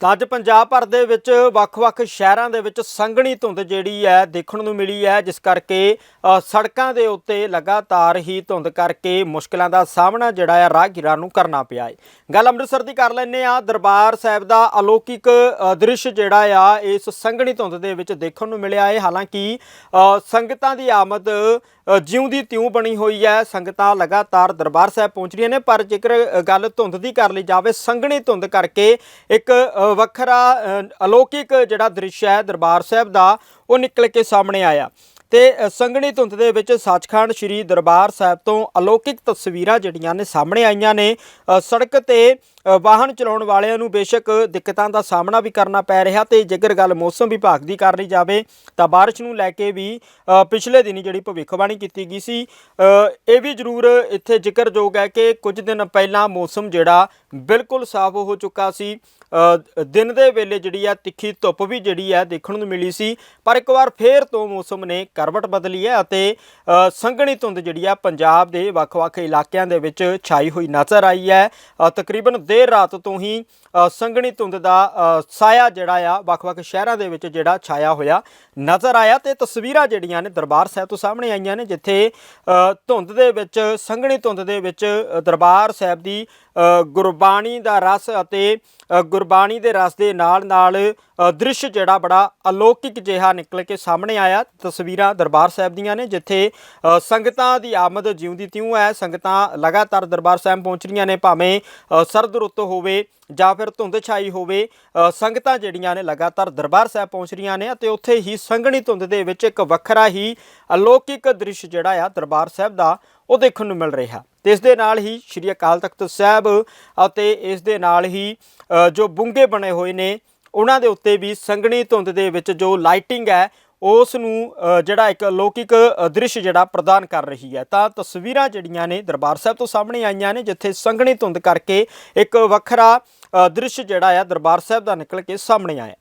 ਤਾਂ ਅੱਜ ਪੰਜਾਬ ਭਰ ਦੇ ਵਿੱਚ ਵੱਖ-ਵੱਖ ਸ਼ਹਿਰਾਂ ਦੇ ਵਿੱਚ ਸੰਘਣੀ ਧੁੰਦ ਜਿਹੜੀ ਹੈ ਦੇਖਣ ਨੂੰ ਮਿਲੀ ਹੈ ਜਿਸ ਕਰਕੇ ਸੜਕਾਂ ਦੇ ਉੱਤੇ ਲਗਾਤਾਰ ਹੀ ਧੁੰਦ ਕਰਕੇ ਮੁਸ਼ਕਲਾਂ ਦਾ ਸਾਹਮਣਾ ਜਿਹੜਾ ਹੈ ਰਾਹਗੀਰਾਂ ਨੂੰ ਕਰਨਾ ਪਿਆ ਹੈ। ਗੱਲ ਅੰਮ੍ਰਿਤਸਰ ਦੀ ਕਰ ਲੈਂਦੇ ਆ ਦਰਬਾਰ ਸਾਹਿਬ ਦਾ ਅਲੌਕਿਕ ਦ੍ਰਿਸ਼ ਜਿਹੜਾ ਆ ਇਸ ਸੰਘਣੀ ਧੁੰਦ ਦੇ ਵਿੱਚ ਦੇਖਣ ਨੂੰ ਮਿਲਿਆ ਹੈ। ਹਾਲਾਂਕਿ ਸੰਗਤਾਂ ਦੀ ਆਮਦ ਅ, ਜਿਉਂ ਦੀ ਤਿਉਂ ਬਣੀ ਹੋਈ ਹੈ। ਸੰਗਤਾਂ ਲਗਾਤਾਰ ਦਰਬਾਰ ਸਾਹਿਬ ਪਹੁੰਚ ਰਹੀਆਂ ਨੇ ਪਰ ਜੇਕਰ ਗੱਲ ਧੁੰਦ ਦੀ ਕਰ ਲਈ ਜਾਵੇ ਸੰਘਣੀ ਧੁੰਦ ਕਰਕੇ ਇੱਕ ਵੱਖਰਾ ਅਲੌਕਿਕ ਜਿਹੜਾ ਦ੍ਰਿਸ਼ ਹੈ ਦਰਬਾਰ ਸਾਹਿਬ ਦਾ ਉਹ ਨਿਕਲ ਕੇ ਸਾਹਮਣੇ ਆਇਆ। ਤੇ ਅ, ਸੰਘਣੀ ਧੁੰਦ ਦੇ ਵਿੱਚ ਸੱਚਖੰਡ ਸ੍ਰੀ ਦਰਬਾਰ ਸਾਹਿਬ ਤੋਂ ਅਲੌਕਿਕ ਤਸਵੀਰਾਂ ਜਿਹੜੀਆਂ ਨੇ ਸਾਹਮਣੇ ਆਈਆਂ ਨੇ। ਸੜਕ ਤੇ ਵਾਹਨ ਚਲਾਉਣ ਵਾਲਿਆਂ ਨੂੰ ਬੇਸ਼ੱਕ ਦਿੱਕਤਾਂ ਦਾ ਸਾਹਮਣਾ ਵੀ ਕਰਨਾ ਪੈ ਰਿਹਾ ਤੇ ਜੇਕਰ ਗੱਲ ਮੌਸਮ ਵਿਭਾਗ ਦੀ ਕਰ ਲਈ ਜਾਵੇ, ਤਾਂ ਬਾਰਿਸ਼ ਨੂੰ ਲੈ ਕੇ ਵੀ ਪਿਛਲੇ ਦਿਨੀ ਜਿਹੜੀ ਭਵਿੱਖਬਾਣੀ ਕੀਤੀ ਗਈ ਸੀ ਇਹ ਵੀ ਜ਼ਰੂਰ ਇੱਥੇ ਜ਼ਿਕਰਯੋਗ ਹੈ ਕਿ ਕੁਝ ਦਿਨ ਪਹਿਲਾਂ ਮੌਸਮ ਜਿਹੜਾ ਬਿਲਕੁਲ ਸਾਫ਼ ਹੋ ਚੁੱਕਾ ਸੀ। ਦਿਨ ਦੇ ਵੇਲੇ ਜਿਹੜੀ ਆ ਤਿੱਖੀ ਧੁੱਪ ਵੀ ਜਿਹੜੀ ਹੈ ਦੇਖਣ ਨੂੰ ਮਿਲੀ ਸੀ, ਪਰ ਇੱਕ ਵਾਰ ਫੇਰ ਤੋਂ ਮੌਸਮ ਨੇ ਕਰਵਟ ਬਦਲੀ ਹੈ ਅਤੇ ਸੰਘਣੀ ਧੁੰਦ ਜਿਹੜੀ ਆ ਪੰਜਾਬ ਦੇ ਵੱਖ-ਵੱਖ ਇਲਾਕਿਆਂ ਦੇ ਵਿੱਚ ਛਾਈ ਹੋਈ ਨਜ਼ਰ ਆਈ ਹੈ। ਤਕਰੀਬਨ ਦੇਰ ਰਾਤ ਤੋਂ ਹੀ ਸੰਘਣੀ ਧੁੰਦ ਦਾ ਸਾਇਆ ਜਿਹੜਾ ਆ ਵੱਖ-ਵੱਖ ਸ਼ਹਿਰਾਂ ਦੇ ਵਿੱਚ ਜਿਹੜਾ ਛਾਇਆ ਹੋਇਆ ਨਜ਼ਰ ਆਇਆ ਤੇ ਤਸਵੀਰਾਂ ਜਿਹੜੀਆਂ ਨੇ ਦਰਬਾਰ ਸਾਹਿਬ ਤੋਂ ਸਾਹਮਣੇ ਆਈਆਂ ਨੇ ਜਿੱਥੇ ਧੁੰਦ ਦੇ ਵਿੱਚ ਸੰਘਣੀ ਧੁੰਦ ਦੇ ਵਿੱਚ ਦਰਬਾਰ ਸਾਹਿਬ ਦੀ ਗੁਰਬਾਣੀ ਦਾ ਰਸ ਅਤੇ ਗੁਰਬਾਣੀ ਦੇ ਰਸ ਦੇ ਨਾਲ ਨਾਲ ਦ੍ਰਿਸ਼ ਜਿਹੜਾ ਬੜਾ ਅਲੌਕਿਕ ਜਿਹਾ ਨਿਕਲ ਕੇ ਸਾਹਮਣੇ ਆਇਆ। ਤਸਵੀਰਾਂ ਦਰਬਾਰ ਸਾਹਿਬ ਦੀਆਂ ਨੇ ਜਿੱਥੇ ਸੰਗਤਾਂ ਦੀ ਆਮਦ ਜਿਉਂਦੀ ਤਿਉਂ ਹੈ। ਸੰਗਤਾਂ ਲਗਾਤਾਰ ਦਰਬਾਰ ਸਾਹਿਬ ਪਹੁੰਚ ਰਹੀਆਂ ਨੇ ਭਾਵੇਂ ਅ, ਸਰਦ ਰੁੱਤ ਹੋਵੇ ਜਾਂ ਫਿਰ ਧੁੰਦ ਛਾਈ ਹੋਵੇ ਸੰਗਤਾਂ ਜਿਹੜੀਆਂ ਨੇ ਲਗਾਤਾਰ ਦਰਬਾਰ ਸਾਹਿਬ ਪਹੁੰਚ ਰਹੀਆਂ ਨੇ ਅਤੇ ਉੱਥੇ ਹੀ ਸੰਘਣੀ ਧੁੰਦ ਦੇ ਵਿੱਚ ਇੱਕ ਵੱਖਰਾ ਹੀ ਅਲੌਕਿਕ ਦ੍ਰਿਸ਼ ਜਿਹੜਾ ਆ ਦਰਬਾਰ ਸਾਹਿਬ ਦਾ ਉਹ ਦੇਖਣ ਨੂੰ ਮਿਲ ਰਿਹਾ। ਤੇ ਇਸ ਦੇ ਨਾਲ ਹੀ ਸ੍ਰੀ ਅਕਾਲ ਤਖਤ ਸਾਹਿਬ ਅਤੇ ਇਸ ਦੇ ਨਾਲ ਹੀ ਜੋ ਬੁੰਗੇ ਬਣੇ ਹੋਏ ਨੇ, ਉਹਨਾਂ ਦੇ ਉੱਤੇ ਵੀ ਸੰਘਣੀ ਧੁੰਦ ਦੇ ਵਿੱਚ ਜੋ ਲਾਈਟਿੰਗ ਹੈ ਉਸ ਨੂੰ ਜਿਹੜਾ ਇੱਕ ਅਲੌਕਿਕ ਦ੍ਰਿਸ਼ ਜਿਹੜਾ ਪ੍ਰਦਾਨ ਕਰ ਰਹੀ ਹੈ। ਤਾਂ ਤਸਵੀਰਾਂ ਜਿਹੜੀਆਂ ਨੇ ਦਰਬਾਰ ਸਾਹਿਬ ਤੋਂ ਸਾਹਮਣੇ ਆਈਆਂ ਨੇ, ਜਿੱਥੇ ਸੰਘਣੀ ਧੁੰਦ ਕਰਕੇ ਇੱਕ ਵੱਖਰਾ ਦ੍ਰਿਸ਼ ਜਿਹੜਾ ਆ ਦਰਬਾਰ ਸਾਹਿਬ ਦਾ ਨਿਕਲ ਕੇ ਸਾਹਮਣੇ ਆਇਆ।